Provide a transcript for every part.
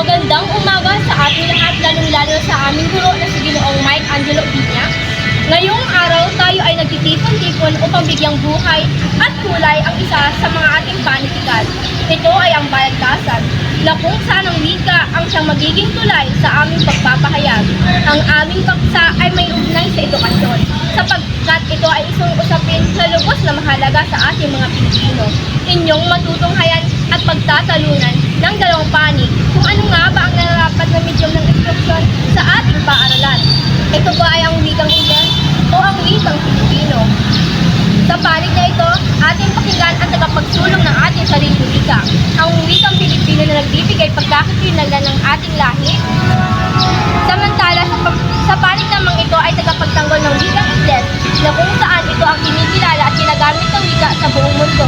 Magandang umaga sa ating lahat, lalong-lalo sa aming guro na si Ginoong Mike Angelo Piña. Ngayong araw, tayo ay nagtitipon-tipon upang bigyang buhay at kulay ang isa sa mga ating panitikan. Ito ay ang balagtasan, na kung saan ang wika ang siyang magiging tulay sa aming pagpapahayag. Ang aming paksa ay may ugnay sa edukasyon, sapagkat ito ay isang usapin na lubos na mahalaga sa ating mga Pilipino. Inyong matutunghayan at pagtatalunan ng dalawang panig kung ano nga ba ang nararapat na medium ng instruksyon sa ating paaralan. Ito ba ay ang wikang Ingles o ang wikang Pilipino? Sa panig na ito, ating pakinggan ang tagapagsulong ng ating sariling wika, ang wikang Pilipino na nagbibigay pagkakakilanlan ng ating lahi. Samantala, sa, sa panig namang ito ay tagapagtanggol ng wikang Ingles na kung saan ito ang kinikilala at ginagamit ng wika sa buong mundo,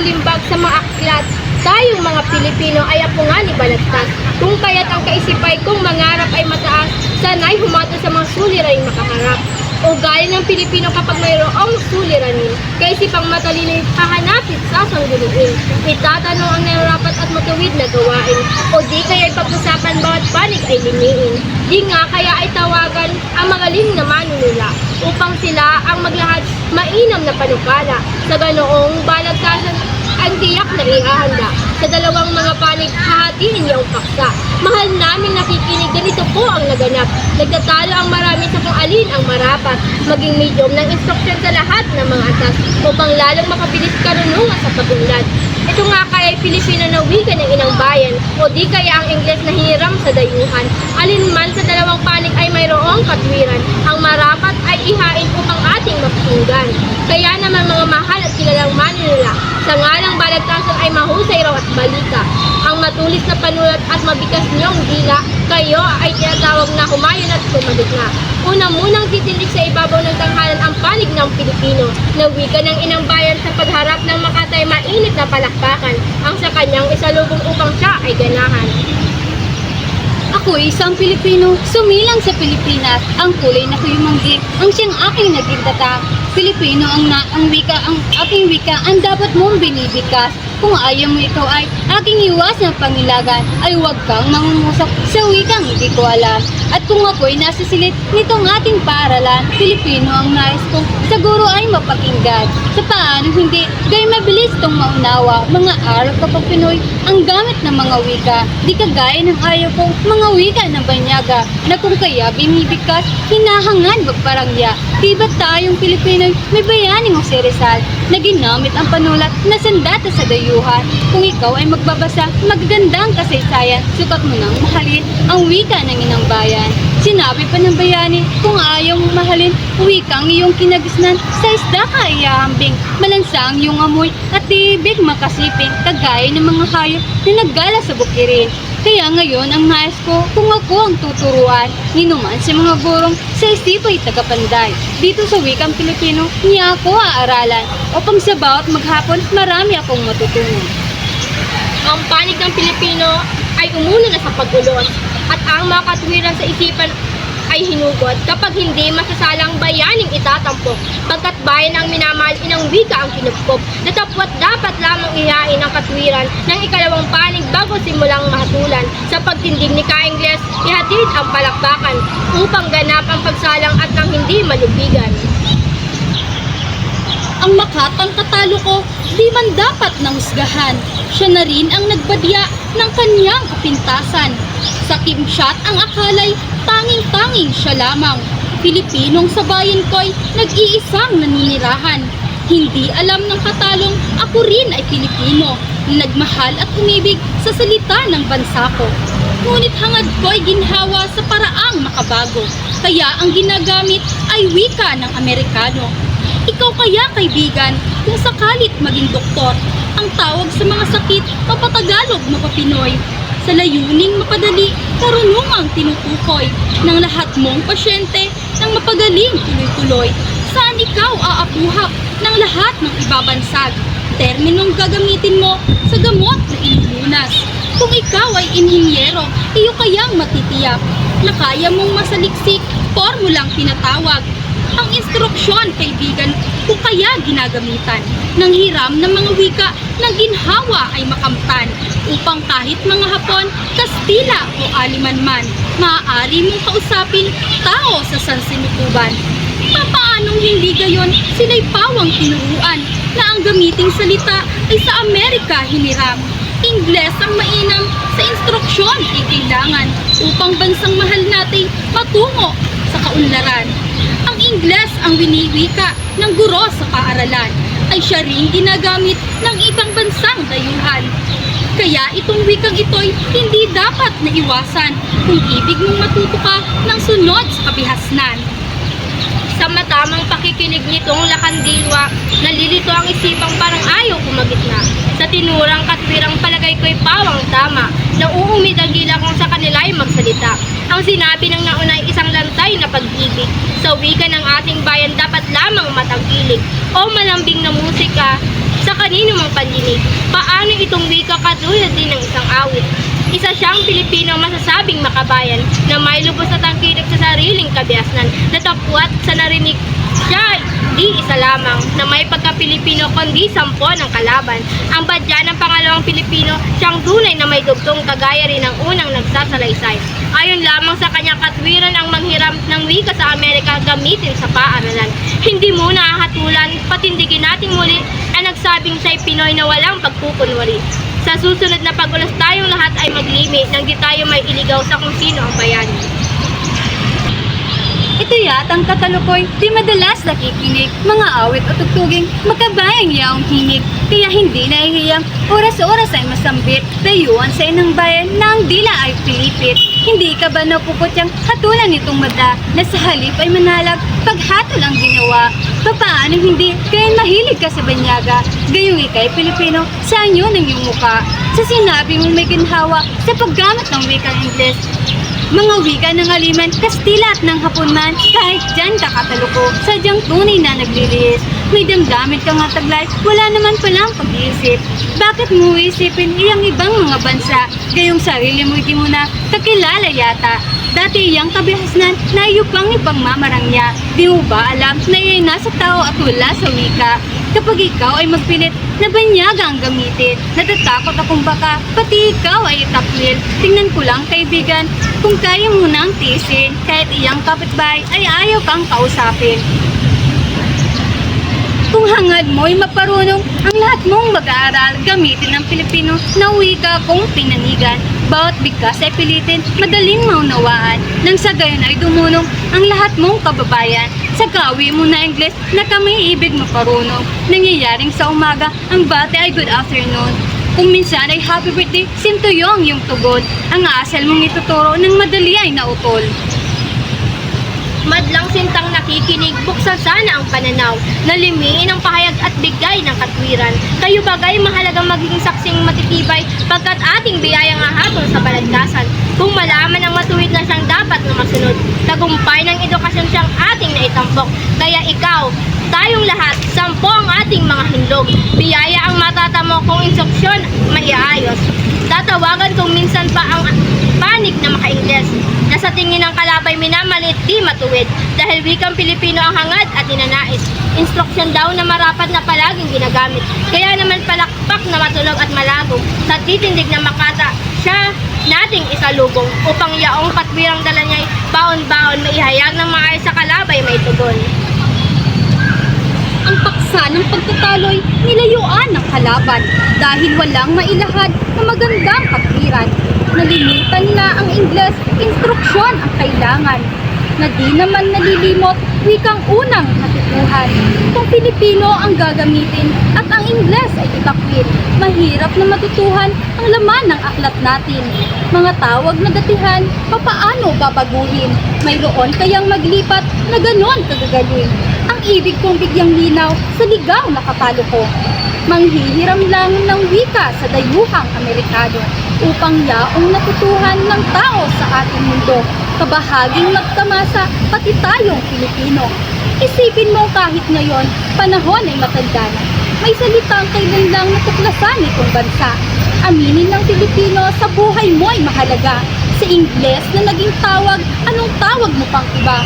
nalimbag sa mga aklat, tayong mga Pilipino ay apungan ni Balagtas. Kung kaya't ang kaisipay kung mangarap ay mataas, sana'y humato sa mga suliraning makaharap. Ugali ng Pilipino kapag mayroong suliranin, kaisipang matalino'y hahanapit sa sangguniin. Itatanong ang nararapat at matuwid na gawain, o di kaya'y pag-usapan bawat panig ay liniin. Di nga kaya ay tawagan ang magaling na manunula upang sila ang maglahad mainam na panukala sa ganoong balagtasan ang tiyak na ihahanda. Sa dalawang mga panig, hahatiin niya ang paksa. Mahal namin nakikinig, ganito po ang naganap. Nagtatalo ang marami sa kung alin ang marapat. Maging medium ng instruction sa lahat ng mga atas upang lalong makabilis karunungan sa pag-unlad. Ito nga kaya ay Pilipino na wika ng inang bayan o di kaya ang Ingles na hiram sa dayuhan. Alin man sa dalawang panig ay mayroong katwiran. Ang marapat ay ihain upang ating mapakinggan. Kaya naman mga mahal at kilalang manila, sa ngalang balagtasan ay mahusay raw at balita. Matulis na panulat at mabigas niyong dila, kayo ay tinatawag na humayon at sumalit na. Una munang titindig sa ibabaw ng tanghalan ang panig ng Pilipino, na wika ng inang bayan sa pagharap ng makatay mainit na palakpakan, ang sa kanyang isalubong upang siya ay ganahan. Ako isang Pilipino, sumilang sa Pilipinas. Ang kulay na kuyumanggi, ang siyang aking naging tatak. Pilipino ang na ang wika, ang aking wika, ang dapat mong binibigkas. Kung ayaw mo ikaw ay aking iwas ng pangilagan, ay huwag kang mangungusap sa wikang hindi ko alam. At kung ako'y nasa silid nitong ating paaralan, Pilipino ang nais kong siguro ay mapakinggan. Sa paano hindi, gay mabilis tong maunawa, mga araw kapag Pinoy, ang gamit ng mga wika, di kagaya ng ayaw kong mga wika ng banyaga, na kung kaya bimibigkas, hinahangan magparangya. Di ba tayong Pilipino may bayaning o Rizal na ginamit ang panulat na sandata sa dayuhan? Kung ikaw ay magbabasa, magagandang kasaysayan, sukat mo nang mahalin ang wika ng inang bayan. Sinabi pa ng bayani, kung ayaw mong mahalin, wikang iyong kinagisnan, sa isda ka iahambing, malansang iyong amoy, at tibig makasiping, kagaya ng mga hayop na naggala sa bukirin. Kaya ngayon ang nais ko, kung ako ang tuturuan, ninuman sa mga gurong sa isipay tagapanday. Dito sa wikang Pilipino, niya ako aaralan, upang sa bawat maghapon, marami akong matutunan. Ang panig ng Pilipino ay umuno na sa pagulot at ang mga katwiran sa isipan ay hinugot kapag hindi masasalang bayaning itatampok. Pagkat bayan ang minamahal, inang wika ang pinupkop. Natapwat dapat lamang ihain ang katwiran ng ikalawang panig bago simulang mahatulan. Sa pagtindig ni Ka-Ingles, ihatid ang palakpakan upang ganap ang pagsalang at nang hindi malubigan. Ang makatang katalo ko, di man dapat nahusgahan. Siya na rin ang nagbadya ng kanyang kapintasan. Sa kimshot ang akalay, tanging-tanging siya lamang. Pilipinong sa bayan ko'y nag-iisang naninirahan. Hindi alam ng katalong ako rin ay Pilipino na nagmahal at umibig sa salita ng bansa ko. Ngunit hangad ko'y ginhawa sa paraang makabago. Kaya ang ginagamit ay wika ng Amerikano. Ikaw kaya kaibigan, kung sakalit maging doktor, ang tawag sa mga sakit, mapatagalog, mapapinoy. Sa layuning mapadali, karunungang tinutukoy ng lahat mong pasyente ng mapagaling tuloy-tuloy. Saan ikaw aapuhap ng lahat ng ibabansag? terminong gagamitin mo sa gamot na inilunas. Kung ikaw ay inhinyero, iyo kayang matitiyak na kaya mong masaliksik, formulang tinatawag. Ang instruksyon, kaibigan, kung kaya ginagamitan ng hiram ng mga wika ng ginhawa ay makamtan upang kahit mga Hapon, Kastila o Aliman man, maaari mong kausapin tao sa sansinukuban. Papaanong hindi gayon sila'y pawang tinuruan na ang gamiting salita ay sa Amerika hiniram. Ingles ang mainam sa instruksyon ay kailangan upang bansang mahal nating matungo sa kaunlaran. Ang Ingles ang winiwika ng guro sa paaralan ay siya rin ginagamit ng ibang bansang dayuhan. Kaya itong wikang ito'y hindi dapat naiwasan kung ibig mong matuto ka ng sunod sa kabihasnan. Sa matamang pakikinig nitong lakandilwa, nalilito ang isipang parang ayaw kumagitna. Sa tinurang katwirang palagay ko'y pawang tama, na uumid ang gila kung sa kanila magsalita. Ang sinabi ng nauna ay isang lantay na pag-ibig. Sa wika ng ating bayan dapat lamang matangkilig o malambing na musika sa kanino mang pandinig. Paano itong wika katulad din ng isang awit? Isa siyang Pilipino masasabing makabayan na may lubos na tangkilik sa sariling kabiasnan na tapuat sa narinig siya di isa lamang na may pagka-Pilipino kundi sampo ng kalaban. Ang badya ng pangalawang Pilipino siyang dunay na may dugtong kagaya rin ng unang nagsasalaysay. Ayon lamang sa kanyang katwiran ang manghiram ng wika sa Amerika gamitin sa paaralan. Hindi mo hatulan, patindigin natin muli ang nagsabing siya'y Pinoy na walang pagkukunwari. Sa susunod na pagulas tayong lahat ay maglimi nang di tayo may iligaw sa kung sino ang bayani. Ito yatang katalukoy, di madalas nakikinig, mga awit o tugtuging magkabayang yaong hinig, kaya hindi nahihiyang oras-oras ay masambit, dayuan sa inang bayan na ang dila ay pilipit. Hindi ka ba napupot yung hatulan nitong mata na sa halip ay manalag, paghatol ang ginawa? Papaano hindi, kaya mahilig ka sa banyaga, gayong ikay Pilipino, sa anyo ng iyong muka. Sa sinabi mong may ginhawa sa paggamit ng wikang Ingles, mga wika ng Aliman, Kastila at ng Hapon man, kahit dyan kakataluko, sadyang tunay na naglilihis. May damdamin ka nga taglay, wala naman palang pag-iisip. Bakit mo isipin iyang ibang mga bansa, gayong sarili mo di mo na kakilala yata. Dati iyang kabihasnan na iyo pang ipangmamarang niya. Di mo ba alam na iya'y nasa tao at wala sa wika? Kapag ikaw ay magpilit na banyaga ang gamitin, natatakot akong baka pati ikaw ay itakwil. Tingnan ko lang kaibigan, kung kaya mo nang tiisin, kahit iyang kapitbahay ay ayaw kang kausapin. Hangad mo'y maparunong, ang lahat mong mag-aaral gamitin ang Pilipino na wika kung pinanigan. Bawat bigkas ay pilitin, madaling maunawaan. Nang sa gayon ay dumunong ang lahat mong kababayan. Sa gawi mo na Ingles na kami ibig maparunong. Nangyayaring sa umaga, ang bate ay good afternoon. Kung minsan ay happy birthday, sintuyong yung tugon. Ang asal mong ituturo ng madali ay nautol. Madlang sintang nakikinig, buksan sana ang pananaw, nalimiin ang pahayag at bigay ng katwiran. Kayo bagay mahalagang maging saksing matitibay pagkat ating biyayang ahatol sa balagkasan. Kung malaman ang matuwid na siyang dapat na masunod, tagumpay ng edukasyon siyang ating naitampok. Kaya ikaw, tayong lahat, sampo ang ating mga hinlog. Biyaya ang matatamo kung instruksyon maiayos. Tatawagan kung minsan pa ang panig na maka-Ingles na sa tingin ng kalabay minamalit di matuwid dahil wikang Pilipino ang hangad at ninanais. Instruksyon daw na marapat na palaging ginagamit. Kaya naman palakpak na matunog at malagong sa titindig na makata siya nating isalubong upang yaong katwirang dala niya'y baon-baon maihayag ng maayos sa kalabay may tugon. Ang paksa ng pagtataloy nilayuan ng kalaban dahil walang mailahad na magandang katwiran. Nalilimutan na ang Ingles, instruksyon ang kailangan na di naman nalilimot wikang unang natutuhan. Kung Pilipino ang gagamitin at ang Ingles ay itakwil, mahirap na matutuhan ang laman ng aklat natin. Mga tawag na datihan, papaano babaguhin? Mayroon kayang maglipat na ganon kagagaling. Ang ibig kong bigyang linaw sa ligaw na kapalo ko. Manghihiram lang ng wika sa dayuhang Amerikano upang yaong natutuhan ng tao sa ating mundo. Kabahaging magtamasa pati tayong Pilipino. Isipin mo kahit ngayon, panahon ay matanda na. may salitang kailan lang natuklasan itong bansa. Aminin ng Pilipino sa buhay mo ay mahalaga. Ingles na naging tawag, anong tawag mo pang iba?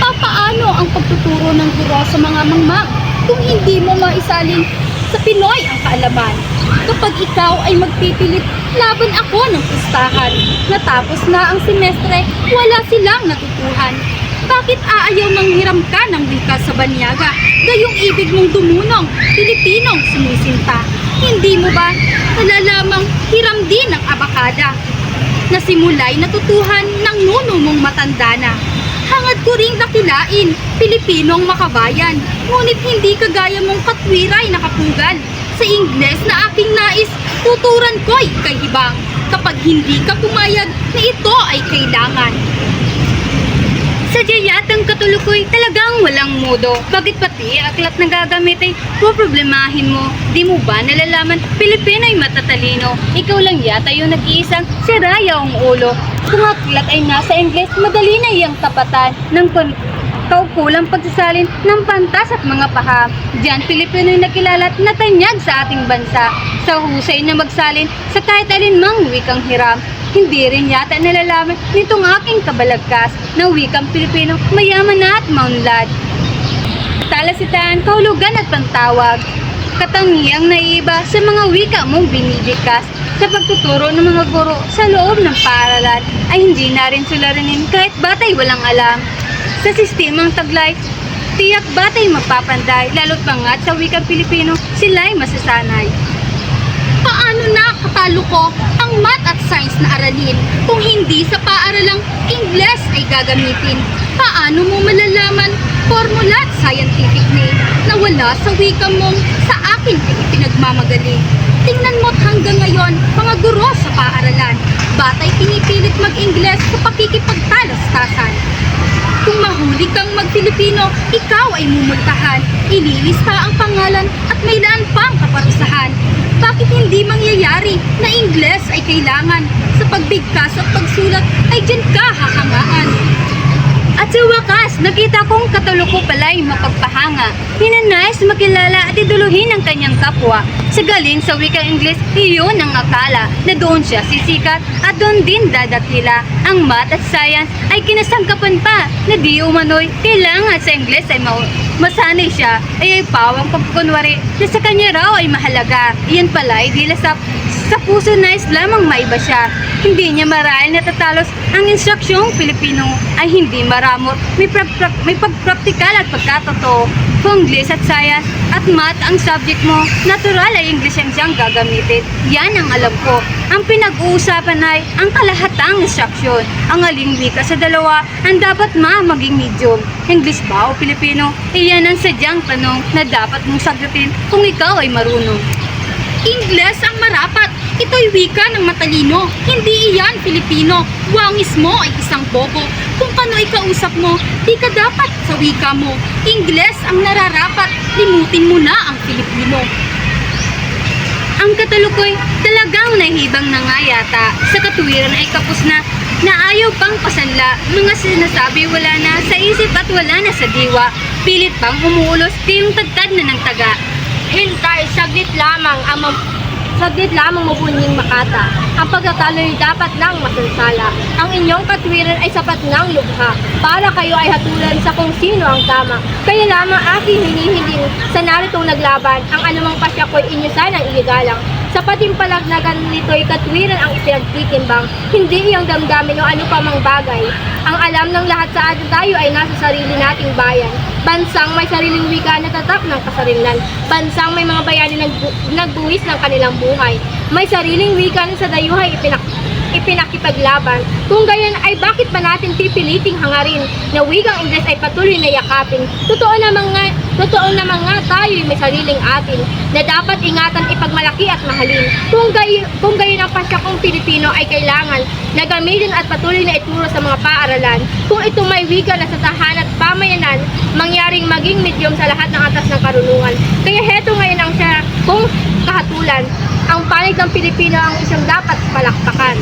Papaano ang pagtuturo ng guro sa mga mangmang kung hindi mo maisalin sa Pinoy ang kaalaman? Kapag ikaw ay magpipilit, laban ako ng pustahan. Natapos na ang semestre, wala silang natutuhan. Bakit aayaw ng hiram ka ng wika sa banyaga? Gayong ibig mong dumunong, Pilipinong sumusinta. Hindi mo ba nalalamang hiram din ng abakada? Na simula'y natutuhan ng nuno mong matanda na. Hangad ko ring dakilain, Pilipinong makabayan. Ngunit hindi kagaya mong katwiray nakapugal. Sa Ingles na aking nais, tuturan ko'y kay hibang. Kapag hindi ka pumayag na ito ay kailangan. Sa diyatang katulukoy, talagang walang modo. Bakit pati aklat na gagamit ay poproblemahin mo? Di mo ba nalalaman, Pilipino ay matatalino? Ikaw lang yata yung nag-iisang siraya ang ulo. Kung aklat ay nasa Ingles, madali na iyang tapatan ng kaukulang pagsasalin ng pantas at mga paha. Diyan, Pilipino yung nakilala at natanyag sa ating bansa. Sa husay na magsalin sa kahit alinmang wikang hiram. Hindi rin yata nalalaman nitong aking kabalagkas ng wikang Pilipino, mayaman na at maunlad. Talasitan, kahulugan at pantawag. Katangiang naiba sa mga wika mong binibikas sa pagtuturo ng mga guro sa loob ng paaralan ay hindi na rin sularinin kahit batay walang alam. Sa sistemang taglay, tiyak batay mapapanday lalo't pangat sa wikang Pilipino sila'y masasanay. Paano na katalo ko ang math at science na aralin kung hindi sa paaralang Ingles ay gagamitin? Paano mo malalaman formula at scientific name na wala sa wika mong sa akin ay pinagmamagaling? Tingnan mo't hanggang ngayon, mga guro sa paaralan, batay pinipilit mag-Ingles sa pakikipagtalastasan. Kung mahuli kang mag-Filipino, ikaw ay mumultahan. Ililista ang pangalan at may laan pang kaparusahan. Bakit hindi mangyayari na Ingles ay kailangan? Sa pagbigkas at pagsulat ay dyan ka hahangaan. At sa wakas, nakita kong katuloko pala'y mapagpahanga. Hinanais makilala at iduluhin ang kanyang kapwa. Sa galing sa wikang Ingles, iyon ang akala na doon siya sisikat at doon din dadakila. Ang math at science ay kinasangkapan pa na di umano'y kailangan sa Ingles ay mau masanay siya ay ay pawang pagkunwari na sa kanya raw ay mahalaga. Iyan pala ay di lasap sa puso nais lamang maiba siya. Hindi niya marahil natatalos ang instruksyong Pilipino ay hindi maramot. May, pra- pra- may pagpraktikal at pagkatotoo. Kung English at science at math ang subject mo, natural ay English ang siyang gagamitin. Yan ang alam ko. Ang pinag-uusapan ay ang kalahatang instruksyon. Ang aling wika sa dalawa ang dapat ma maging medium. English ba o Pilipino? Iyan ang sadyang tanong na dapat mong sagutin kung ikaw ay marunong. Ingles ang marapat. Ito'y wika ng matalino. Hindi iyan Filipino. Wangis mo ay isang bobo. Kung kano'y kausap mo, di ka dapat sa wika mo. Ingles ang nararapat. Limutin mo na ang Filipino. Ang katalukoy talagang nahibang na nga yata. Sa katuwiran ay kapos na na ayaw pang pasanla. Mga sinasabi wala na sa isip at wala na sa diwa. Pilit pang umuulos kayong tagtad na ng taga. Hintay, saglit lamang ang saglit lamang mabunying makata. Ang pagkatalo'y dapat nang masansala. Ang inyong katwiran ay sapat ng lubha para kayo ay hatulan sa kung sino ang tama. Kaya lamang aking hinihiling sa naritong naglaban, ang anumang pasya ko'y inyo sanang igigalang. Sa patimpalagnagan nito'y katwiran ang ipinagtitimbang, hindi iyang damdamin o ano pa mang bagay. Ang alam ng lahat sa atin tayo ay nasa sarili nating bayan. Bansang may sariling wika na tatak ng kasarilan. Bansang may mga bayani nagbu- nagbuwis ng kanilang buhay. May sariling wika na sa dayuhay ipinak ipinakipaglaban. Kung gayon ay bakit pa natin pipiliting hangarin na wikang Ingles ay patuloy na yakapin? Totoo namang nga, totoo namang nga tayo may sariling atin na dapat ingatan ipagmalaki at mahalin. Kung gayon, kung gayon ang pasya kong Pilipino ay kailangan na gamitin at patuloy na ituro sa mga paaralan. Kung ito may wika na sa tahanan at pamayanan, mangyaring maging medium sa lahat ng atas ng karunungan. Kaya heto ngayon ang siya kung kahatulan, ang panig ng Pilipino ang isang dapat palakpakan.